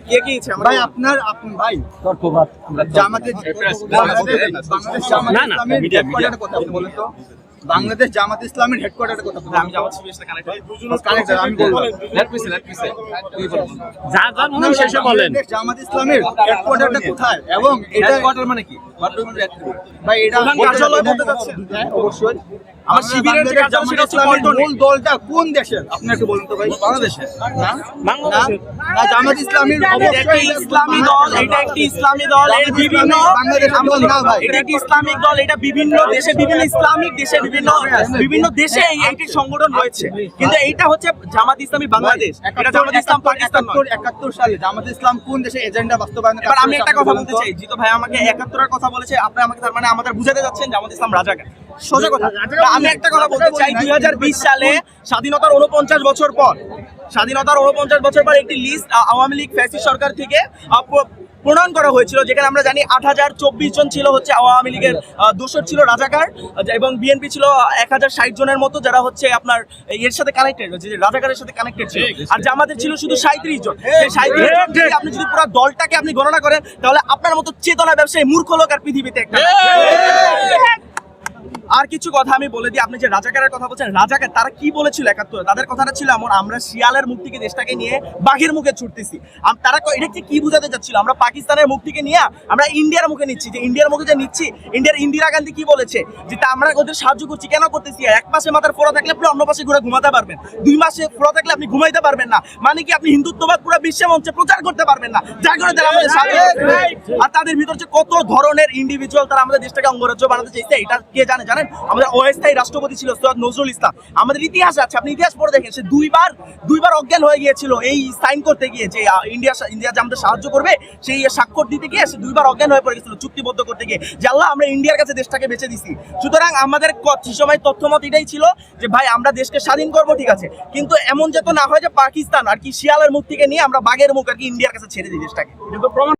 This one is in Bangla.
কে কি ইচ্ছে ভাই আপনার আপনি ভাই জামাতে বাংলাদেশ না, ইসলামের কথা বলেন তো? বাংলাদেশ জামাত ইসলামের হেডকোয়ার্টারের কথা বলছি আমি যাওয়ার শিবিরের সাথে কানেক্ট কানেক্ট আমি বলব। Let me say let me say যা যা মনে শেষে বলেন। জামাত ইসলামের হেডকোয়ার্টারটা কোথায়? এবং এটা হেডকোয়ার্টার মানে কি? হোয়াট ডু মিন ভাই এটা কার্যালয় বলতে চাচ্ছেন? হ্যাঁ অবশ্যই। আমার শিবিরের যে বাংলাদেশ কার্যালয় সেটা জামাত হচ্ছে মূল দলটা কোন দেশের? আপনি একটু বলুন তো ভাই। বাংলাদেশে না? বাংলাদেশের। না, জামাত ইসলামীর অবশ্যই ইসলামী দল এটা একটি ইসলামী দল এর বিভিন্ন বাংলাদেশের দল না ভাই। এটা একটি ইসলামিক দল এটা বিভিন্ন দেশে বিভিন্ন ইসলামিক দেশে বিভিন্ন বিভিন্ন দেশে এইটির সংগঠন রয়েছে। কিন্তু এইটা হচ্ছে জামাত ইসলামী বাংলাদেশ। এটা জামাত ইসলাম পাকিস্তান একাত্তর সালে জামাত ইসলাম কোন দেশে এজেন্ডা বাস্তবায়ন এবার আমি একটা কথা বলতে চাই। জিতো ভাই আমাকে একাত্তরের কথা বলেছে আপনি আমাকে তার মানে আমাদের বুঝাতে যাচ্ছেন জামাত ইসলাম রাজাকার সোজা কথা। আমি একটা কথা বলতে চাই দুই হাজার বিশ সালে স্বাধীনতার উনপঞ্চাশ বছর পর স্বাধীনতার উনপঞ্চাশ বছর পর একটি লিস্ট আওয়ামী লীগ ফ্যাসিস্ট সরকার থেকে প্রণয়ন করা হয়েছিল যেখানে আমরা জানি আট হাজার চব্বিশ জন ছিল হচ্ছে আওয়ামী লীগের দোসর ছিল রাজাকার এবং বিএনপি ছিল এক হাজার ষাট জনের মতো যারা হচ্ছে আপনার এর সাথে কানেক্টেড যে রাজাকারের সাথে কানেক্টেড ছিল। আর যে আমাদের ছিল শুধু সাঁত্রিশ জন। সেই সাঁত্রিশ জন আপনি যদি পুরো দলটাকে আপনি গণনা করেন তাহলে আপনার মতো চেতনা ব্যবসায়ী মূর্খ লোক আর পৃথিবীতে একটা। আর কিছু কথা আমি বলে দিই আপনি যে রাজাকারের কথা বলছেন রাজাকার তারা কি বলেছিল একাত্তরে তাদের কথাটা ছিল এমন আমরা শিয়ালের মুখ থেকে দেশটাকে নিয়ে বাঘের মুখে ছুটতেছি তারা এটা কি বোঝাতে চাচ্ছিল আমরা পাকিস্তানের মুখ থেকে নিয়ে আমরা ইন্ডিয়ার মুখে নিচ্ছি যে ইন্ডিয়ার মুখে যে নিচ্ছি ইন্ডিয়ার ইন্দিরা গান্ধী কি বলেছে যে তা আমরা ওদের সাহায্য করছি কেন করতেছি এক পাশে মাথার ফোড়া থাকলে আপনি অন্য পাশে ঘুরে ঘুমাতে পারবেন দুই মাসে ফোড়া থাকলে আপনি ঘুমাইতে পারবেন না মানে কি আপনি হিন্দুত্ববাদ পুরো বিশ্ব মঞ্চে প্রচার করতে পারবেন না যার কারণে তারা আমাদের। আর তাদের ভিতর যে কত ধরনের ইন্ডিভিজুয়াল তারা আমাদের দেশটাকে অঙ্গরাজ্য বানাতে চাইছে এটা কে জানে জানেন আমাদের অস্থায়ী রাষ্ট্রপতি ছিল সৈয়দ নজরুল ইসলাম। আমাদের ইতিহাস আছে, আপনি ইতিহাস পড়ে দেখেন, সে দুইবার দুইবার অজ্ঞান হয়ে গিয়েছিল। এই সাইন করতে গিয়ে যে ইন্ডিয়া ইন্ডিয়া যে আমাদের সাহায্য করবে, সেই স্বাক্ষর দিতে গিয়ে সে দুইবার অজ্ঞান হয়ে পড়ে গেছিল, চুক্তিবদ্ধ করতে গিয়ে। যে আল্লাহ, আমরা ইন্ডিয়ার কাছে দেশটাকে বেঁচে দিছি। সুতরাং আমাদের সময় তথ্যমত এটাই ছিল যে, ভাই, আমরা দেশকে স্বাধীন করব, ঠিক আছে। কিন্তু এমন যাতে না হয় যে পাকিস্তান আর কি শিয়ালের মুখ থেকে নিয়ে আমরা বাঘের মুখ আর কি ইন্ডিয়ার কাছে ছেড়ে দিই দেশটাকে। প্রমাণ